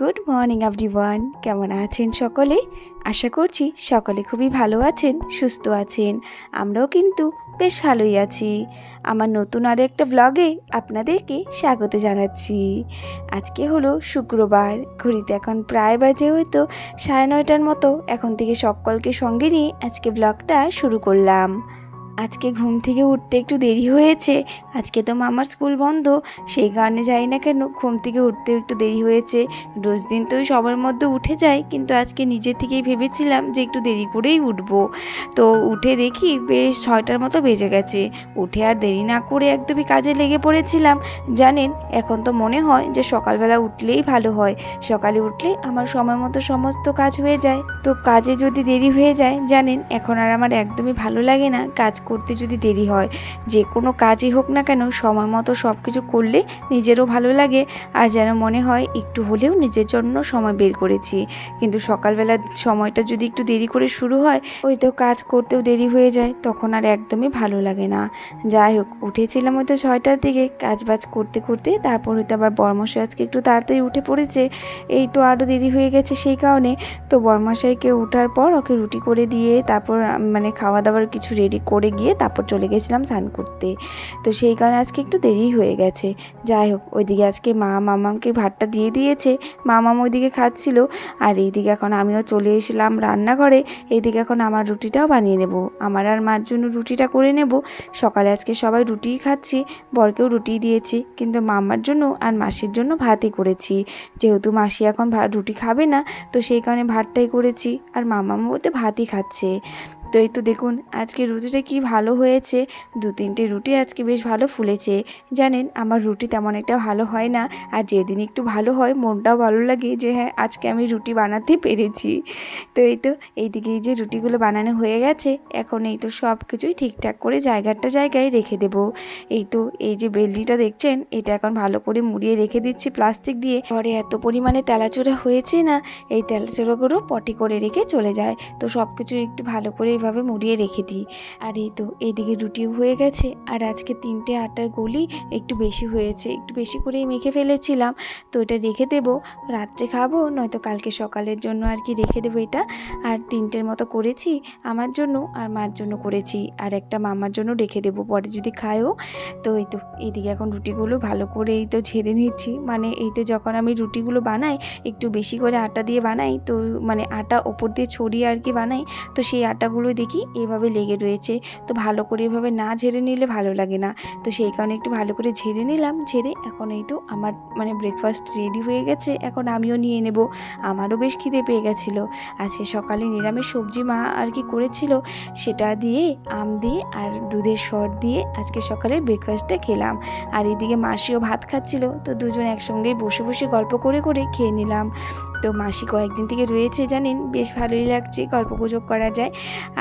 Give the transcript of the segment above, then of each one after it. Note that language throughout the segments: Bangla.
Good morning, everyone. কেমন আছেন সকলে? আশা করছি সকলে খুবই ভালো আছেন, সুস্থ আছেন। আমরাও কিন্তু বেশ ভালোই আছি। আমার নতুন আর একটা ব্লগে আপনাদেরকে স্বাগত জানাচ্ছি। আজকে হলো শুক্রবার, ঘড়িতে এখন প্রায় বাজে হয়তো সাড়ে নয়টার মতো। এখন থেকে সকলকে সঙ্গে নিয়ে আজকে ব্লগটা শুরু করলাম। আজকে ঘুম থেকে উঠতে একটু দেরি হয়েছে। আজকে তো মামার স্কুল বন্ধ। সেই কারণে যাই না কেন ঘুম থেকে উঠতে একটু দেরি হয়েছে। রোজ দিন তো সবার মধ্যে উঠে যায়, কিন্তু আজকে নিজে থেকেই ভেবেছিলাম যে একটু দেরি করেই উঠবো। তো উঠে দেখি বেশ ছয়টার মতো বেজে গেছে। উঠে আর দেরি না করে একদমই কাজে লেগে পড়েছিলাম। জানেন, এখন তো মনে হয় যে সকালবেলা উঠলেই ভালো হয়। সকালে উঠলে আমার সময় মতো সমস্ত কাজ হয়ে যায়। তো কাজে যদি দেরি হয়ে যায়, জানেন, এখন আর আমার একদমই ভালো লাগে না কাজ করতে যদি দেরি হয়। যে কোনো কাজই হোক না কেন, সময় মতো সব কিছু করলে নিজেরও ভালো লাগে। আর যেন মনে হয়, একটু হলেও নিজের জন্য সময় বের করেছি। কিন্তু সকালবেলা সময়টা যদি একটু দেরি করে শুরু হয়, ওই তো কাজ করতেও দেরি হয়ে যায়, তখন আর একদমই ভালো লাগে না। যাই হোক, উঠেছিলাম হয়তো ছয়টার দিকে। কাজ বাজ করতে করতে তারপর হয়তো আবার বর্মশাই আজকে একটু তাড়াতাড়ি উঠে পড়েছে। এই তো আরও দেরি হয়ে গেছে সেই কারণে। তো বর্মশাইকে ওঠার পর ওকে রুটি করে দিয়ে তারপর মানে খাওয়া দাওয়ার কিছু রেডি করে গিয়ে তারপর চলে গেছিলাম স্নান করতে। তো সেই কারণে আজকে একটু দেরি হয়ে গেছে। যাই হোক, ওইদিকে আজকে মা মামামকে ভাতটা দিয়ে দিয়েছে। মামাম ওইদিকে খাচ্ছিল। আর এইদিকে এখন আমিও চলে এসেছিলাম রান্নাঘরে। এইদিকে এখন আমার রুটিটাও বানিয়ে নেব। আমার আর মার জন্য রুটিটা করে নেব। সকালে আজকে সবাই রুটিই খাচ্ছি। বরকেও রুটি দিয়েছি। কিন্তু মামার জন্য আর মাসির জন্য ভাতই করেছি। যেহেতু মাসি এখন রুটি খাবে না, তো সেই কারণে ভাতটাই করেছি। আর মামামও ওতে ভাতই খাচ্ছে। তো এই তো দেখুন আজকে রুটিটা কি ভালো হয়েছে? দু তিনটে রুটি আজকে বেশ ভালো ফুলেছে। জানেন, আমার রুটি তেমন একটা ভালো হয় না। আর যেদিন একটু ভালো হয়, মনটাও ভালো লাগে যে হ্যাঁ আজকে আমি রুটি বানাতে পেরেছি। তো এই তো এইদিকে এই যে রুটিগুলো বানানো হয়ে গেছে, এখন এই তো সব কিছুই ঠিকঠাক করে জায়গাটা জায়গায় রেখে দেব। এই তো, এই যে বেলনিটা দেখছেন, এটা এখন ভালো করে মুড়িয়ে রেখে দিচ্ছি প্লাস্টিক দিয়ে। ঘরে এত পরিমাণে তেলাচোড়া হয়েছে না, এই তেলাচোড়াগুলো পটি করে রেখে চলে যায়। তো সব কিছু একটু ভালো করে এইভাবে মুড়িয়ে রেখে দিই। আর এই তো এইদিকে রুটিও হয়ে গেছে। আর আজকে তিনটে আটার গলি একটু বেশি হয়েছে। একটু বেশি করেই মেখে ফেলেছিলাম। তো এটা রেখে দেবো। রাত্রে খাব, নয়তো কালকে সকালের জন্য আর কি রেখে দেবো এটা। আর তিনটের মতো করেছি, আমার জন্য আর মার জন্য করেছি। আর একটা মামার জন্য রেখে দেবো, পরে যদি খায়ও। তো এই তো এইদিকে এখন রুটিগুলো ভালো করে এই তো ঝেড়ে নিচ্ছি। মানে এই তো যখন আমি রুটিগুলো বানাই, একটু বেশি করে আটা দিয়ে বানাই, তো মানে আটা ওপর দিয়ে ছড়িয়ে আর কি বানাই, তো সেই আটাগুলো দেখি এভাবে লেগে রয়েছে। তো ভালো করে এভাবে না ঝেড়ে নিলে ভালো লাগে না। তো সেই কারণে একটু ভালো করে ঝেড়ে নিলাম। ঝেড়ে এখন এই তো আমার মানে ব্রেকফাস্ট রেডি হয়ে গেছে। এখন আমিও নিয়ে নেব। আমারও বেশ খিদে পেয়ে গেছিল। আজকে সকালে নিরামিষ সবজি মা আর কি করেছিল সেটা দিয়ে আম দিয়ে আর দুধের সর দিয়ে আজকে সকালে ব্রেকফাস্টটা খেলাম। আর এদিকে মাসিও ভাত খাচ্ছিল। তো দুজন একসঙ্গেই বসে বসে গল্প করে করে খেয়ে নিলাম। তো মাসি কয়েকদিন থেকে রয়েছে জানেন, বেশ ভালোই লাগছে, গল্প গুজব করা যায়।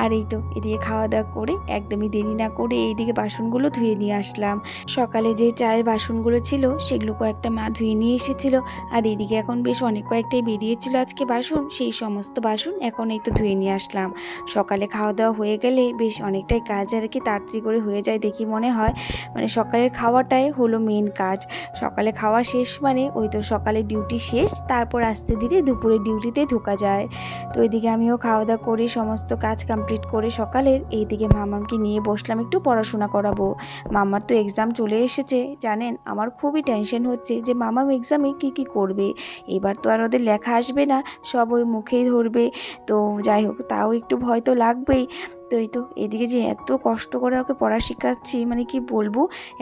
আর এই তো এদিকে খাওয়া দাওয়া করে একদমই দেরি না করে এইদিকে বাসনগুলো ধুয়ে নিয়ে আসলাম। সকালে যে চায়ের বাসনগুলো ছিল সেগুলো কয়েকটা মা ধুয়ে নিয়ে এসেছিল। আর এদিকে এখন বেশ অনেক কয়েকটাই বেরিয়েছিল আজকে বাসন, সেই সমস্ত বাসন এখন এই তো ধুয়ে নিয়ে আসলাম। সকালে খাওয়া দাওয়া হয়ে গেলে বেশ অনেকটাই কাজ আর কি তাড়াতাড়ি করে হয়ে যায় দেখি মনে হয়। মানে সকালের খাওয়াটাই হলো মেন কাজ। সকালে খাওয়া শেষ মানে ওই তো সকালে ডিউটি শেষ, তারপর আস্তে ধীরে দুপুরে ডিউটিতে ঢোকা যায়। তো এদিকে আমিও খাওয়া দাওয়া করে, সমস্ত কাজ কমপ্লিট করে সকালের এইদিকে মামামকে নিয়ে বসলাম একটু পড়াশোনা করাবো। মামার তো এক্সাম চলে এসেছে, জানেন? আমার খুবই টেনশন হচ্ছে যে মামাম এক্সামে কি কি করবে? এবার তো আর ওদের লেখা আসবে না, সব ওই মুখেই ধরবে। তো যাই হোক, তাও একটু ভয় তো লাগবেই। তো এই তো, এদিকে যে এত কষ্ট করে ওকে পড়া শেখাচ্ছি মানে কি বলব?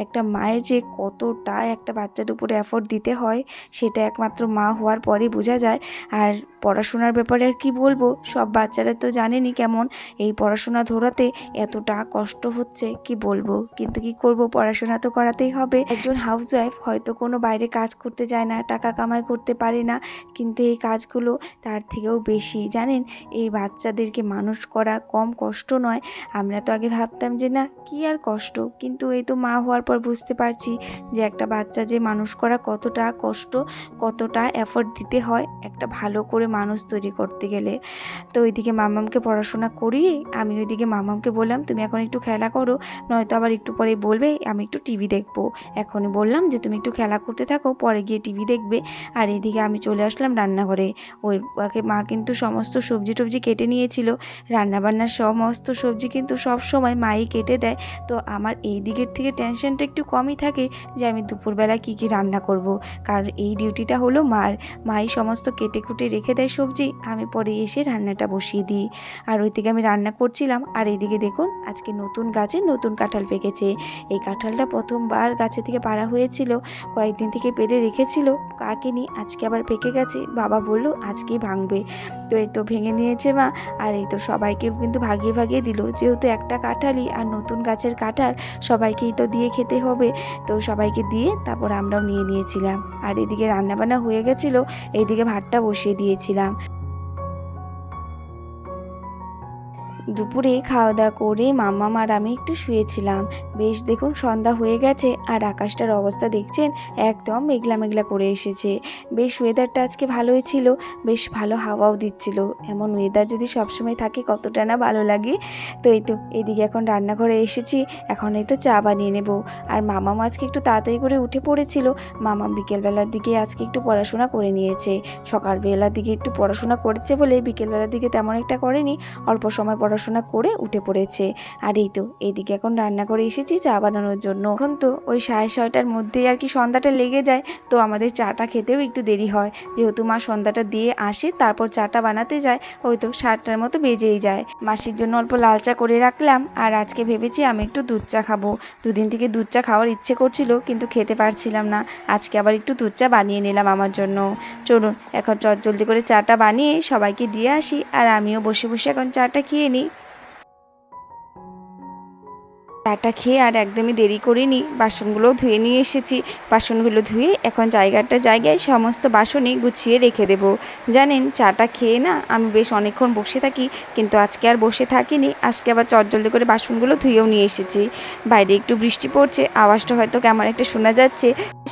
একটা মায়ের যে কতটা একটা বাচ্চার উপরে এফোর্ট দিতে হয়, সেটা একমাত্র মা হওয়ার পরেই বোঝা যায়। আর পড়াশোনার ব্যাপারে আর কি বলব? সব বাচ্চারা তো জানেনই কেমন, এই পড়াশোনা ধরাতে এতটা কষ্ট হচ্ছে, কি বলব? কিন্তু কি করব? পড়াশোনা তো করাতেই হবে। একজন হাউসওয়াইফ হয়তো কোনো বাইরে কাজ করতে যায় না, টাকা কামাই করতে পারে না, কিন্তু এই কাজগুলো তার থেকেও বেশি। জানেন, এই বাচ্চাদেরকে মানুষ করা কম কষ্ট নয়। আমরা তো আগে ভাবতাম যে, না, কি আর কষ্ট? কিন্তু এই তো মা হওয়ার পর বুঝতে পারছি যে, একটা বাচ্চা যে মানুষ করা কতটা কষ্ট, কতটা এফোর্ট দিতে হয়, একটা ভালো করে মানুষ তৈরি করতে গেলে। তো ওইদিকে মামামকে পড়াশোনা করিয়ে আমি ওইদিকে মামামকে বললাম, তুমি এখন একটু খেলা করো, নয়তো আবার একটু পরে বলবে, আমি একটু টিভি দেখব। এখনই বললাম যে, তুমি একটু খেলা করতে থাকো, পরে গিয়ে টিভি দেখবে। আর এদিকে আমি চলে আসলাম রান্নাঘরে। ওই মা কিন্তু সমস্ত সবজি টবজি কেটে নিয়েছিল, রান্নাবান্নার সমস্ত সবজি কিন্তু সব সময় মাই কেটে দেয়। তো আমার এই দিকের থেকে টেনশনটা একটু কমই থাকে যে আমি দুপুরবেলা কী কী রান্না করব। কারণ এই ডিউটিটা হলো মার। মাই সমস্ত কেটে কুটে রেখে দেয় সবজি, আমি পরে এসে রান্নাটা বসিয়ে দিই। আর ওইদিকে আমি রান্না করছিলাম, আর এইদিকে দেখুন আজকে নতুন গাছে নতুন কাঁঠাল পেকেছে। এই কাঁঠালটা প্রথমবার গাছে থেকে পাড়া হয়েছিল, কয়েকদিন থেকে পেরে রেখেছিল, কাকেনি আজকে আবার পেকে গেছে, বাবা বলল আজকেই ভাঙবে। তো এই তো ভেঙে নিয়েছে মা, আর এই তো সবাইকেও কিন্তু ভাগিয়ে ভাগিয়ে দিল। যেহেতু একটা কাঁঠালই আর নতুন গাছের কাঁঠাল, সবাইকেই তো দিয়ে খেতে হবে। তো সবাইকে দিয়ে তারপর আমরাও নিয়ে নিয়েছিলাম। আর এদিকে রান্নাবান্না হয়ে গেছিল, এইদিকে ভাতটা বসিয়ে দিয়েছিলাম। দুপুরে খাওয়া দাওয়া করে মাম্মাম আর আমি একটু শুয়েছিলাম। বেশ দেখুন সন্ধ্যা হয়ে গেছে আর আকাশটার অবস্থা দেখছেন একদম মেঘলা মেঘলা করে এসেছে। বেশ ওয়েদারটা আজকে ভালোই ছিল, বেশ ভালো হাওয়াও দিচ্ছিল। এমন ওয়েদার যদি সবসময় থাকে কতটা না ভালো লাগে। তো এই তো, এদিকে এখন রান্নাঘরে এসেছি, এখন এই তো চা বানিয়ে নেব। আর মামাম আজকে একটু তাড়াতাড়ি করে উঠে পড়েছিল। মামাম বিকেলবেলার দিকে আজকে একটু পড়াশোনা করে নিয়েছে। সকালবেলার দিকে একটু পড়াশোনা করেছে বলে বিকেলবেলার দিকে তেমন একটা করেনি, অল্প সময় পড়াশোনা করে উঠে পড়েছে। আর এই তো, এদিকে এখন রান্না করে এসেছি চা বানানোর জন্য। এখন তো ওই সাড়ে ছয়টার মধ্যেই আর কি সন্ধ্যাটা লেগে যায়, তো আমাদের চাটা খেতেও একটু দেরি হয়। যেহেতু মা সন্ধ্যাটা দিয়ে আসে, তারপর চাটা বানাতে যায়, ওই তো সাতটার মতো বেজেই যায়। মাসির জন্য অল্প লাল চা করে রাখলাম, আর আজকে ভেবেছি আমি একটু দুধ চা খাব। দুদিন থেকে দুধ চা খাওয়ার ইচ্ছে করছিল, কিন্তু খেতে পারছিলাম না। আজকে আবার একটু দুধ চা বানিয়ে নিলাম আমার জন্য। চলুন, এখন চট জলদি করে চাটা বানিয়ে সবাইকে দিয়ে আসি, আর আমিও বসে বসে এখন চাটা খেয়ে নিই। চাটা খেয়ে আর একদমই দেরি করিনি। বাসনগুলোও ধুয়ে নিয়ে এসেছি। বাসনগুলো ধুয়ে এখন জায়গাটা জায়গায় সমস্ত বাসনই গুছিয়ে রেখে দেব। জানেন, চাটা খেয়ে না আমি বেশ অনেকক্ষণ বসে থাকি, কিন্তু আজকে আর বসে থাকিনি। আজকে আবার চটজলদি করে বাসনগুলো ধুয়েও নিয়ে এসেছি। বাইরে একটু বৃষ্টি পড়ছে, আওয়াজটা হয়তো কেমন একটা শোনা যাচ্ছে।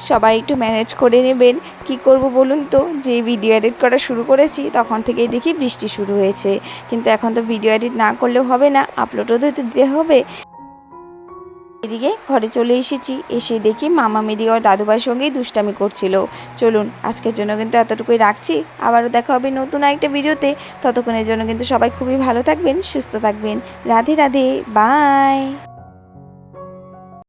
সবাই একটু ম্যানেজ করে নেবেন। কি করব বলুন তো? যে ভিডিও এডিট করা শুরু করেছি, তখন থেকেই দেখি বৃষ্টি শুরু হয়েছে। কিন্তু এখন তো ভিডিও এডিট না করলেও হবে না, আপলোডও তো দিতে হবে। এদিকে ঘরে চলে এসেছি। এসে দেখি মামা মেদি ওর দাদুভাইয়ের সঙ্গেই দুষ্টামি করছিল। চলুন, আজকের জন্য কিন্তু এতটুকুই রাখছি। আবারও দেখা হবে নতুন আরেকটা ভিডিওতে। ততক্ষণের জন্য কিন্তু সবাই খুবই ভালো থাকবেন, সুস্থ থাকবেন। রাধে রাধে, বাই!